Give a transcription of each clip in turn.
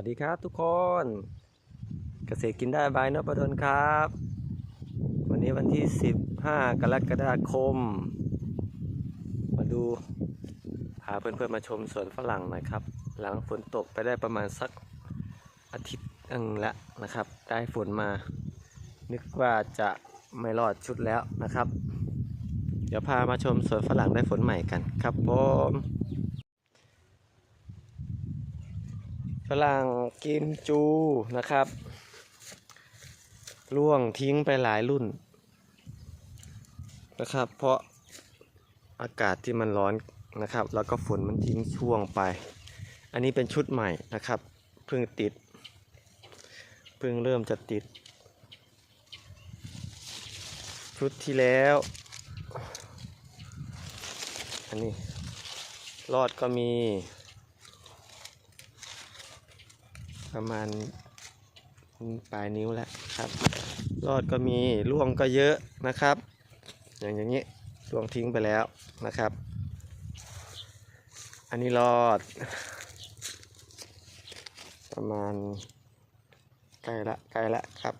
วัสดีครับทุกคน เกษตรกินได้บายนพดลครับ วันนี้วันที่ 15 กรกฎาคม มาดูพาเพื่อนๆมาชมสวนฝรั่งหน่อยครับ หลังฝนตกไปได้ประมาณสักอาทิตย์นึงแล้วนะครับ ได้ฝนมา นึกว่าจะไม่รอดชุดแล้วนะครับ เดี๋ยวพามาชมสวนฝรั่งได้ฝนใหม่กันครับผม ฝรั่งกิมจูนะครับล่วงทิ้งไปหลายรุ่นนะครับ เพราะอากาศที่มันร้อนนะครับ แล้วก็ฝนมันทิ้งช่วงไป อันนี้เป็นชุดใหม่นะครับเพิ่งติดเพิ่งเริ่มจะติด ชุดที่แล้ว อันนี้รอดก็มี ประมาณปลายนิ้วแล้วครับรอดก็มีร่วงก็เยอะนะครับ อย่างอย่างนี้ร่วงทิ้งไปแล้วนะครับ อันนี้รอด ประมาณใกล้ละใกล้ละครับ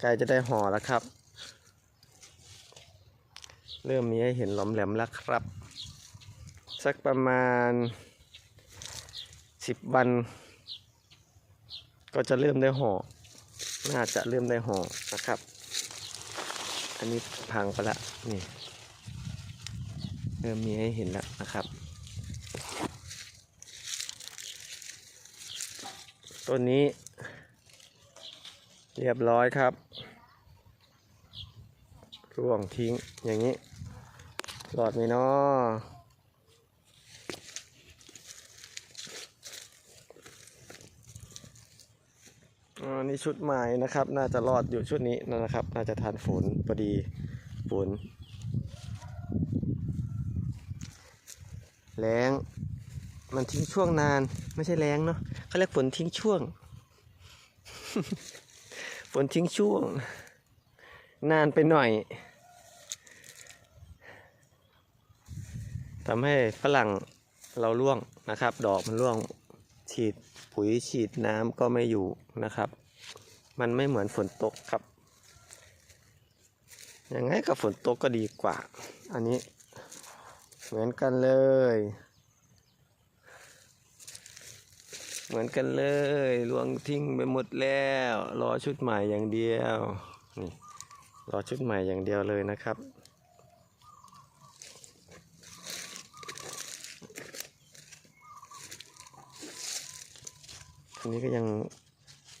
ใกล้จะได้ห่อแล้วครับ เริ่มมีให้เห็นหลอมแหลมแล้วครับ สักประมาณสิบวัน ก็จะเริ่มได้ห่อ น่าจะเริ่มได้ห่อนะครับ อันนี้พังไปละนี่เริ่มมีให้เห็นแล้วนะครับ ต้นนี้ เรียบร้อยครับ ร่วงทิ้งอย่างนี้หลอดไหมเนาะ อ่านี่ชุดใหม่นะครับ น่าจะรอดอยู่ชุดนี้นะครับ น่าจะทานฝนพอดีฝนแรงมันทิ้งช่วงนาน ไม่ใช่แรงเนาะเขาเรียกฝนทิ้งช่วง ฝนทิ้งช่วง นานไปหน่อยทำให้ฝรั่งเราร่วงนะครับ ดอกมันร่วงฉีด ปุ๋ยฉีดน้ำก็ไม่อยู่นะครับ มันไม่เหมือนฝนตกครับ ยังไงกับฝนตกก็ดีกว่า อันนี้เหมือนกันเลย เหมือนกันเลยลวงทิ้งไปหมดแล้วรอชุดใหม่อย่างเดียวนี่รอชุดใหม่อย่างเดียวเลยนะครับ อันนี้ก็ยัง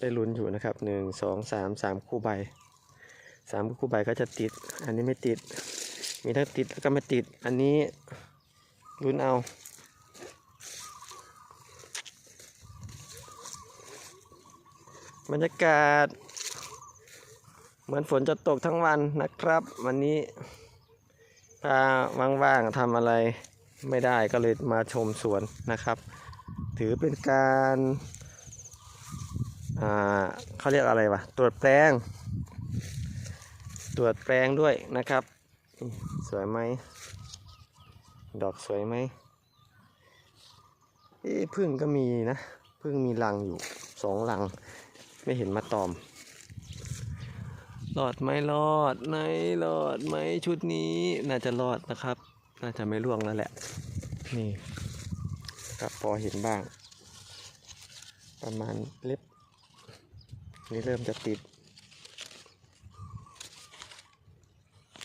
ได้ลุ้นอยู่นะครับหนึ่งสองสามสามคู่ใบสามคู่ใบก็จะติด อันนี้ไม่ติด มีทั้งติดแล้วก็ไม่ติด อันนี้ลุ้นเอาบรรยากาศ เหมือนฝนจะตกทั้งวันนะครับ วันนี้ถ้าว่างๆทำอะไรไม่ได้ก็เลยมาชมสวนนะครับ ถือเป็นการ เขาเรียกอะไรวะตรวจแปลง ตรวจแปลงด้วยนะครับ สวยไหม ดอกสวยไหมเอ๊ะพึ่งก็มีนะพึ่งมีรังอยู่สองรัง ไม่เห็นมาตอมรอดไหมรอดไหนรอดไหมชุดนี้น่าจะรอดนะครับ น่าจะไม่ร่วงแล้วแหละ นี่ครับพอเห็นบ้าง ประมาณเล็บ นี่เริ่มจะติด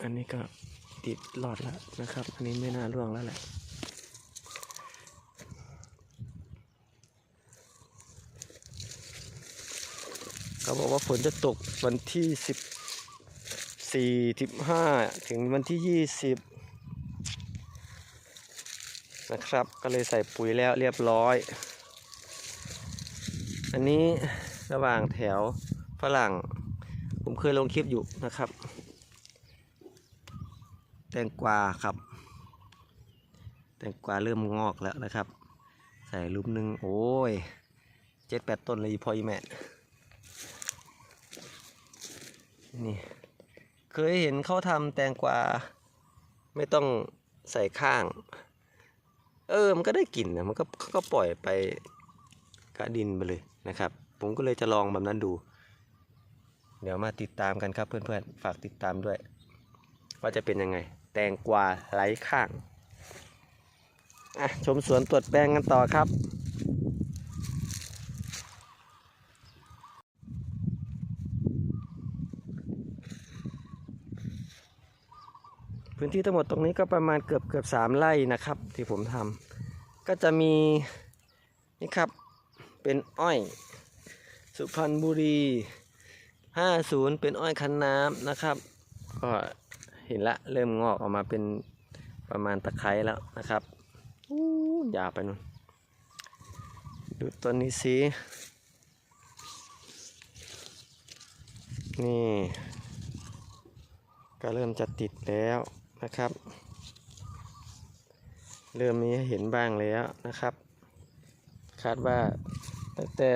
อันนี้ก็ติดหลอดแล้วนะครับ อันนี้ไม่น่าร่วงแล้วแหละเขาบอกว่าฝนจะตกวันที่สิบสี่สิบห้าถึงวันที่ยี่สิบนะครับ ก็เลยใส่ปุ๋ยแล้วเรียบร้อย อันนี้ ระหว่างแถวฝรั่ง ผมเคยลงคลิปอยู่นะครับ แตงกวาครับ แตงกวาเริ่มงอกแล้วนะครับ ใส่ลุมหนึ่งโอ้ยเจ็ดแปดต้นเลยพออีแม่นี่เคยเห็นเขาทำแตงกวาไม่ต้องใส่ข้าง เออ มันก็ได้กลิ่นนะมันก็ก็ปล่อยไปกระดินไปเลยนะครับ ผมก็เลยจะลองแบบนั้นดู เดี๋ยวมาติดตามกันครับเพื่อนๆ ฝากติดตามด้วย ว่าจะเป็นยังไง แตงกวาไหลข้างอะชมสวนตรวจแปลงกันต่อครับพื้นที่ทั้งหมดตรงนี้ก็ประมาณเกือบเกือบสามไร่นะครับ ที่ผมทำก็จะมีนี่ครับเป็นอ้อย สุพรรณบุรี 50 เป็นอ้อยคันน้ำนะครับ ก็เห็นละเริ่มงอกออกมาเป็นประมาณตะไคร้แล้วนะครับอยาวไปนู่นดูต้นนี้สินี่ ก็เริ่มจะติดแล้วนะครับ เริ่มมีเห็นบ้างแล้วนะครับ คาดว่าตั้งแต่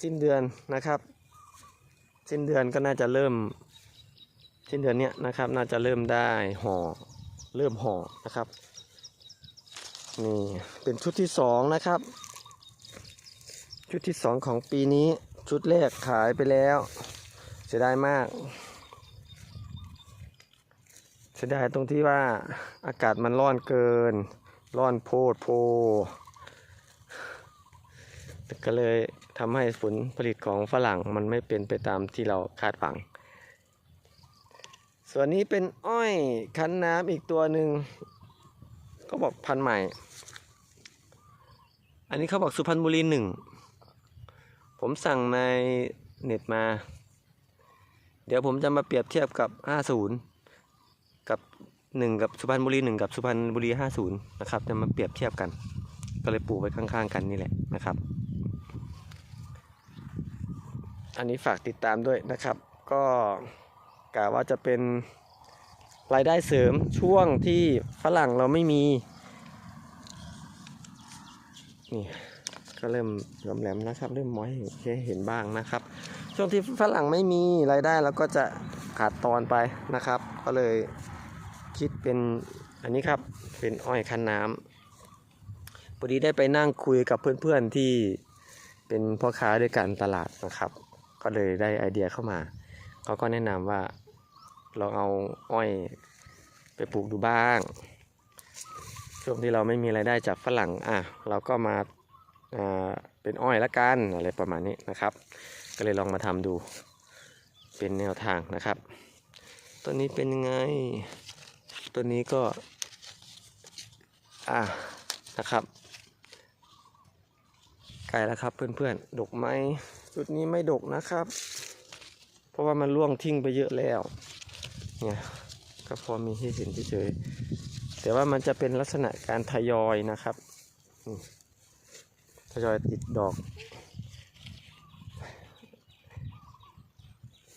สิ้นเดือนนะครับ สิ้นเดือนก็น่าจะเริ่ม สิ้นเดือนเนี้ยนะครับ น่าจะเริ่มได้ห่อเริ่มห่อนะครับนี่เป็นชุดที่สองนะครับ ชุดที่สองของปีนี้ชุดแรกขายไปแล้ว เสียดายมากเสียดายตรงที่ว่าอากาศมันร้อนเกิน ร้อนโพดโพก็เลย ทำให้ผลผลิตของฝรั่งมันไม่เป็นไปตามที่เราคาดหวัง ส่วนนี้เป็นอ้อยคั้นน้ำอีกตัวหนึ่งก็บอกพันใหม่ อันนี้เขาบอกสุพรรณบุรีหนึ่ง ผมสั่งในเน็ตมา เดี๋ยวผมจะมาเปรียบเทียบกับ 50 กับ 1 กับสุพรรณบุรี 1 กับสุพรรณบุรี 50 นะครับ จะมาเปรียบเทียบกัน ก็เลยปลูกไว้ข้างๆกันนี่แหละนะครับ อันนี้ฝากติดตามด้วยนะครับ ก็กะว่าจะเป็นรายได้เสริมช่วงที่ฝรั่งเราไม่มี นี่ก็เริ่มแหลมๆนะครับ เริ่มมอยให้เห็นบ้างนะครับ ช่วงที่ฝรั่งไม่มีรายได้เราก็จะขาดตอนไปนะครับ ก็เลยคิดเป็นอันนี้ครับเป็นอ้อยคั้นน้ำพอดีได้ไปนั่งคุยกับเพื่อนๆที่เป็นพ่อค้าด้วยกันตลาดนะครับ ก็เลยได้ไอเดียเข้ามา เขาก็แนะนำว่าลองเอาอ้อยไปปลูกดูบ้าง ช่วงที่เราไม่มีรายได้จากฝรั่งอะเราก็มาอ่าเป็นอ้อยละกันอะไรประมาณนี้นะครับ ก็เลยลองมาทำดูเป็นแนวทางนะครับตัวนี้เป็นยังไงตัวนี้ก็อะนะครับใกล้แล้วครับเพื่อนๆดกไหม จุดนี้ไม่ดกนะครับ เพราะว่ามันร่วงทิ้งไปเยอะแล้ว เนี่ยก็พอมีให้เห็นเฉยๆแต่ว่ามันจะเป็นลักษณะการทยอยนะครับทยอยติดดอก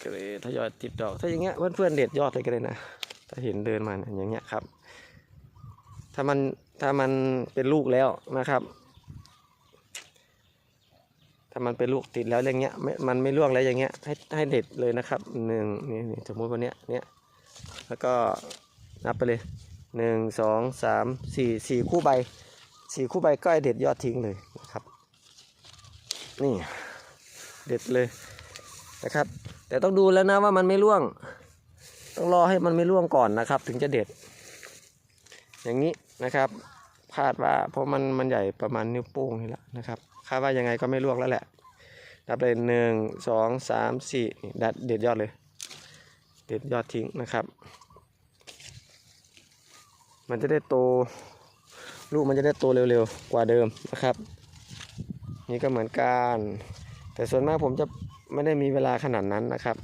ก็เลยทยอยติดดอก ถ้าอย่างเงี้ยเพื่อนๆเด็ดยอดเลยก็ได้นะ ถ้าเห็นเดินมานี่ยอย่างเงี้ยครับ ถ้ามันถ้ามันเป็นลูกแล้วนะครับ ถ้ามันเป็นลูกติดแล้วอย่างเงี้ยไม่มันไม่ร่วงแล้วอย่างเงี้ยให้ให้เด็ดเลยนะครับหนึ่งนี่นี่สมมติวันเนี้ยเนี้ยแล้วก็นับไปเลยหนึ่งสองสามสี่สี่คู่ใบสี่คู่ใบก็ให้เด็ดยอดทิ้งเลยนะครับ นี่เด็ดเลยนะครับ แต่ต้องดูแล้วนะว่ามันไม่ร่วง ต้องรอให้มันไม่ร่วงก่อนนะครับ ถึงจะเด็ด อย่างนี้นะครับ คาดว่าเพราะมันมันใหญ่ประมาณนิ้วโป้งนี่แหละนะครับคาดว่ายังไงก็ไม่ร่วงแล้วแหละดับเลยหนึ่งสองสามสี่ดัดเด็ดยอดเลย เด็ดยอดทิ้งนะครับ มันจะได้โตลูกมันจะได้โตเร็วๆกว่าเดิมนะครับ นี่ก็เหมือนกัน แต่ส่วนมากผมจะไม่ได้มีเวลาขนาดนั้นนะครับ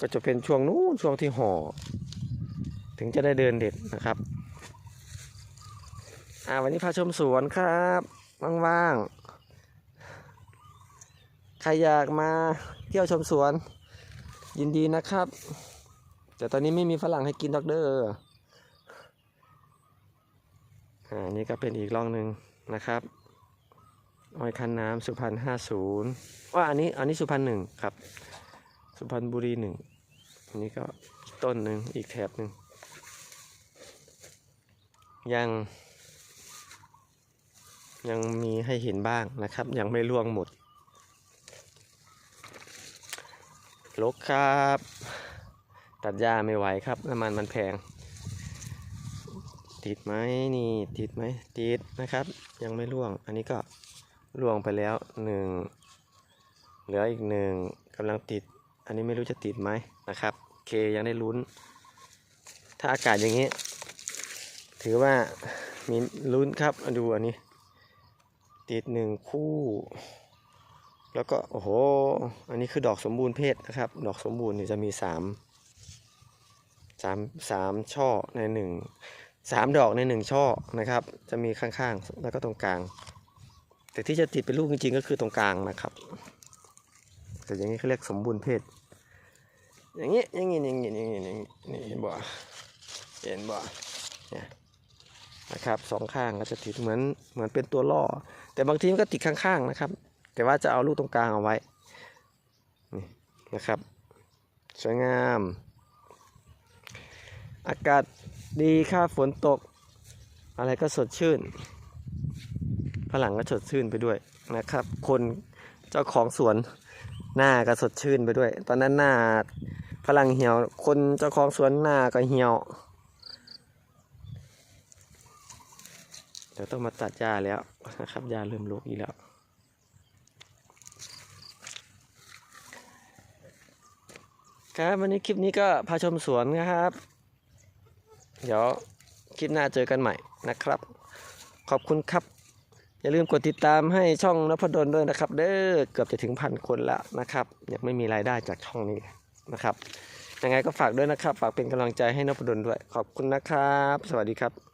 ก็จะเป็นช่วงนู้นช่วงที่ห่อ ถึงจะได้เดินเด็ดนะครับ อ่าวันนี้พาชมสวนครับว่างๆ ใครอยากมาเที่ยวชมสวน ยินดีนะครับ แต่ตอนนี้ไม่มีฝรั่งให้กินดอกเดอร์อ่านี่ก็เป็นอีกร่องหนึ่งนะครับอ้อยคันน้ำสุพรรณห้าศูนย์ว่าอันนี้อันนี้สุพรรณหนึ่งครับ สุพรรณบุรีหนึ่งอันนี้ก็ต้นหนึ่งอีกแถบหนึ่งยัง ยังมีให้เห็นบ้างนะครับ ยังไม่ร่วงหมดลกครับ ตัดหญ้าไม่ไหวครับน้ำมันมันแพง ติดไหมนี่ติดไหมติดนะครับ ยังไม่ร่วง อันนี้ก็ร่วงไปแล้วหนึ่งเหลืออีกหนึ่งกำลังติด อันนี้ไม่รู้จะติดไหมนะครับเคยังได้ลุ้น ถ้าอากาศอย่างนี้ ถือว่ามีลุ้นครับดูอันนี้ ติดหนึ่งคู่ แล้วก็โอ้โห อันนี้คือดอกสมบูรณ์เพศนะครับ ดอกสมบูรณ์เนี่ยจะมีสามสามสามช่อในหนึ่งสามดอกในหนึ่งช่อนะครับ จะมีข้างๆ แล้วก็ตรงกลาง แต่ที่จะติดเป็นลูกจริงๆ ก็คือตรงกลางนะครับ แต่อย่างนี้เขาเรียกสมบูรณ์เพศ อย่างนี้อย่างนี้อย่างนี้อย่างนี้อย่างนี้นี่เห็นบ่เห็นบ่เนี่ย นะครับสองข้างก็จะติดเหมือนเหมือนเป็นตัวล่อ แต่บางทีมันก็ติดข้างๆนะครับ แต่ว่าจะเอาลูกตรงกลางเอาไว้นี่นะครับ สวยงาม อากาศดีค่ะฝนตก อะไรก็สดชื่นฝรั่งก็สดชื่นไปด้วยนะครับ คนเจ้าของสวนหน้าก็สดชื่นไปด้วย ตอนนั้นหน้าฝรั่งเหี่ยว คนเจ้าของสวนหน้าก็เหี่ยว ดี๋ยวต้องมาตัดหญ้าแล้วนะครับหญ้าเริ่มรกอีกแล้วครับวันนี้คลิปนี้ก็พาชมสวนนะครับ เดี๋ยวคลิปหน้าเจอกันใหม่นะครับ ขอบคุณครับ อย่าลืมกดติดตามให้ช่องนพดลด้วยนะครับ เด้อเกือบจะถึงพันคนแล้วนะครับยังไม่มีรายได้จากช่องนี้นะครับยังไงก็ฝากด้วยนะครับ ฝากเป็นกำลังใจให้นพดลด้วย ขอบคุณนะครับ สวัสดีครับ